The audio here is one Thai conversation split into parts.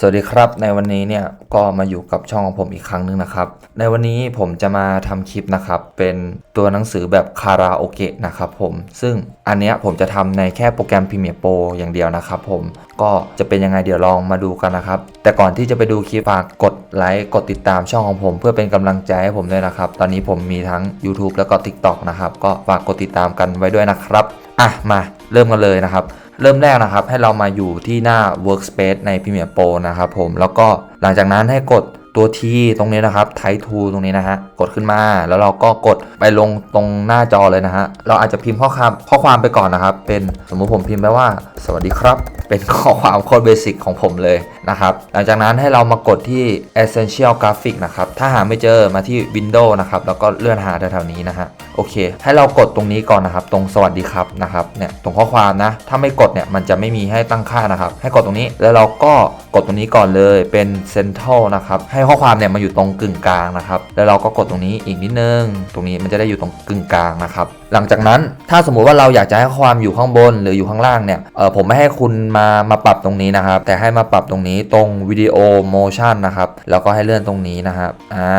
สวัสดีครับในวันนี้เนี่ยก็มาอยู่กับช่องของผมอีกครั้งหนึ่งนะครับ ในวันนี้ผมจะมาทำคลิปนะครับ เป็นตัวหนังสือแบบคาราโอเกะนะครับผม ซึ่งอันเนี้ยผมจะทำในแค่โปรแกรม Premiere Pro อย่างเดียวนะครับผมก็จะเป็นยังไงเดี๋ยวลองมาดูกันนะครับ แต่ก่อนที่จะไปดูคลิปฝากกดไลค์กดติดตามช่องของผม เพื่อเป็นกำลังใจให้ผมด้วยนะครับ ตอนนี้ผมมีทั้ง YouTube แล้วก็ TikTok นะครับก็ฝากกดติดตามกันไว้ด้วยนะครับอะมาเริ่มกันเลยนะครับ เริ่มแรกนะครับ ให้เรามาอยู่ที่หน้า Workspace ใน Premiere Pro นะครับผมแล้วก็หลังจากนั้นให้กดตัว T ตรงนี้นะครับ Type to ตรงนี้นะฮะกดขึ้นมา แล้วเราก็กดไปลงตรงหน้าจอเลยนะฮะเราอาจจะพิมพ์ข้อความข้อความไปก่อนนะครับ เป็นสมมุติผมพิมพ์ไปว่า สวัสดีครับ เป็นข้อความโคตรเบสิกของผมเลยนะครับ หลังจากนั้นให้เรามากดที่ Essential Graphic นะครับ ถ้าหาไม่เจอมาที่ Windows นะครับ แล้วก็เลื่อนหาแถวๆนี้นะฮะ โอเค ให้เรากดตรงนี้ก่อนนะครับ ตรงสวัสดีครับนะครับ เนี่ย ตรงข้อความนะ ถ้าไม่กดเนี่ย มันจะไม่มีให้ตั้งค่านะครับ ให้กดตรงนี้ แล้วเราก็กดตรงนี้ก่อนเลย เป็น Central นะครับ ให้ข้อความเนี่ยมาอยู่ตรงกึ่งกลางนะครับ แล้วเราก็กดตรงนี้อีกนิดนึง ตรงนี้มันจะได้อยู่ตรงกึ่งกลางนะครับ หลังจากนั้น ถ้าสมมุติว่าเราอยากจะให้ข้อความอยู่ข้างบนหรืออยู่ข้างล่างเนี่ย เออผมไม่ให้คุณมามาปรับตรงนี้นะครับ แต่ให้มาปรับตรงนี้ตรงวิดีโอโมชันนะครับแล้วก็ให้เลื่อนตรงนี้นะครับอ่า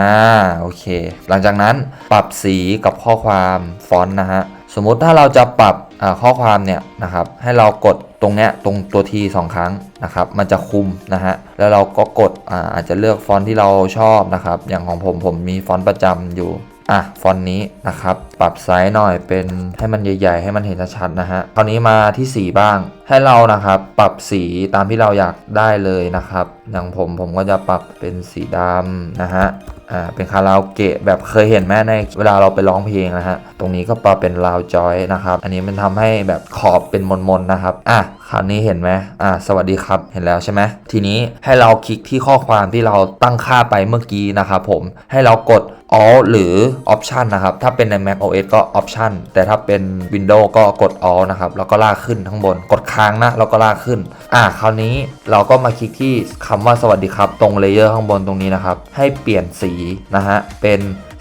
โอเค หลังจากนั้นปรับสีกับข้อความฟอนต์นะฮะสมมุติถ้าเราจะปรับอ่าข้อความเนี่ยนะครับให้เรากดตรงเนี้ยตรงตัวทีสองครั้งนะครับมันจะคุมนะฮะแล้วเราก็กดอ่าอาจจะเลือกฟอนต์ที่เราชอบนะครับอย่างของผมผมมีฟอนต์ประจำอยู่ อะฟอนต์นี้นะครับ ปรับไซส์หน่อยเป็นให้มันใหญ่ ๆ ให้มันเห็นชัดๆนะฮะคราวนี้มาที่สีบ้าง ให้เรานะครับปรับสีตามที่เราอยากได้เลยนะครับ อย่างผมผมก็จะปรับเป็นสีดำนะฮะอ่าเป็นคาราโอเกะแบบเคยเห็นแม่ในเวลาเราไปร้องเพลงนะฮะตรงนี้ก็ปรับเป็นลาวจอยนะครับ อันนี้มันทำให้แบบขอบเป็นมนๆนะครับอะคราวนี้เห็นไหมอ่าสวัสดีครับเห็นแล้วใช่ไหมทีนี้ให้เราคลิกที่ข้อความที่เราตั้งค่าไปเมื่อกี้นะครับผมให้เรากด Alt หรือ Option นะครับ ถ้าเป็นใน Mac OS ก็ Option แต่ถ้าเป็น Windows ก็กด Alt นะครับ แล้วก็ลากขึ้นข้างบน กดค้างนะ แล้วก็ลากขึ้น อ่า คราวนี้เราก็มาคลิกที่คำว่าสวัสดีครับ ตรงเลเยอร์ข้างบนตรงนี้นะครับ ให้เปลี่ยนสีนะฮะ เป็น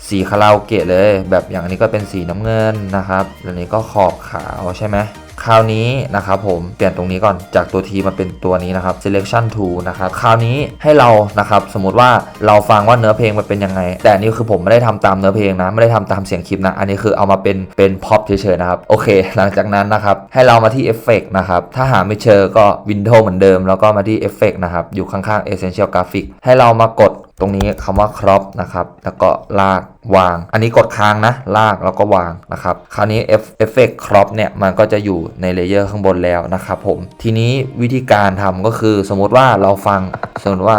สีคาราโอเกะเลย แบบอย่างนนี้ก็เป็นสีน้ำเงินนะครับอันนี้ก็ขอบขาวใช่ไหม คราวนี้นะครับผมเปลี่ยนตรงนี้ก่อนจากตัว T มาเป็นตัวนี้นะครับ selection tool นะครับคราวนี้ให้เรานะครับสมมติว่าเราฟังว่าเนื้อเพลงมันเป็นยังไง แต่นนี้คือผมไม่ได้ทำตามเนื้อเพลงนะไม่ได้ทำตามเสียงคลิปนะ อันนี้คือเอามาเป็นเป็นพ็อปเฉยๆนะครับโอเค หลังจากนั้นนะครับให้เรามาที่เอฟเฟกนะครับถ้าหาไม่เจอก็ Window เหมือนเดิม แล้วก็มาที่เอฟเฟกนะครับอยู่ข้างๆ essential graphic ให้เรามากด ตรงนี้คำว่า crop นะครับ แล้วก็ลากวาง อันนี้กดค้างนะ ลากแล้วก็วางนะครับ คราวนี้ effect crop เนี่ย มันก็จะอยู่ในเลเยอร์ข้างบนแล้วนะครับผม ทีนี้วิธีการทำก็คือสมมุติว่าเราฟัง สมมติว่า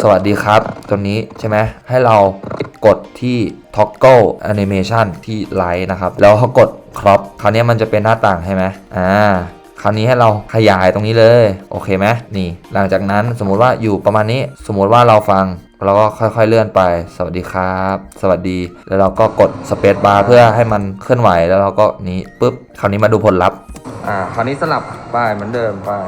สวัสดีครับ ตัวนี้ใช่ไหม ให้เรากดที่ toggle animation ที่ไลท์นะครับ แล้วเขากด crop คราวนี้มันจะเป็นหน้าต่างใช่ไหมอ่า ราวนี้ให้เราขยายตรงนี้เลย โอเคไหมนี่ หลังจากนั้นสมมุติว่าอยู่ประมาณนี้ สมมุติว่าเราฟังเราก็ค่อยๆเลื่อนไป สวัสดีครับ สวัสดี แล้วเราก็กดสเปซบาร์เพื่อให้มันเคลื่อนไหว แล้วเราก็นี้ปุ๊บ คราวนี้มาดูผลลัพธ์ อ่า คราวนี้สลับป้ายเหมือนเดิมป้าย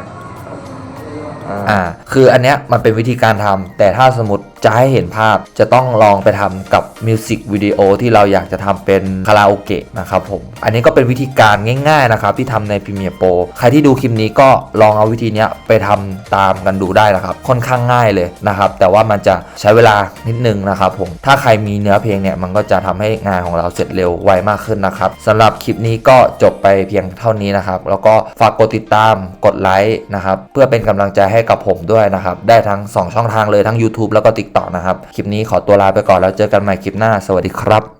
อ่า คืออันเนี้ยมันเป็นวิธีการทำแต่ถ้าสมมติจะให้เห็นภาพจะต้องลองไปทำกับมิวสิกวิดีโอที่เราอยากจะทำเป็นคาราโอเกะนะครับผม อันนี้ก็เป็นวิธีการง่ายๆนะครับที่ทำใน Premiere Pro ใครที่ดูคลิปนี้ก็ลองเอาวิธีนี้ไปทำตามกันดูได้นะครับ ค่อนข้างง่ายเลยนะครับแต่ว่ามันจะใช้เวลานิดนึงนะครับผม ถ้าใครมีเนื้อเพลงเนี่ยมันก็จะทำให้งานของเราเสร็จเร็วไวมากขึ้นนะครับสำหรับคลิปนี้ก็จบไปเพียงเท่านี้นะครับแล้วก็ฝากกดติดตามกดไลค์นะครับเพื่อเป็นกำลังใจให้กับผมด้วยนะครับได้ทั้ง 2 ช่องทางเลยทั้ง YouTube แล้วก็ TikTok นะครับ คลิปนี้ขอตัวลาไปก่อนแล้วเจอกันใหม่คลิปหน้า สวัสดีครับ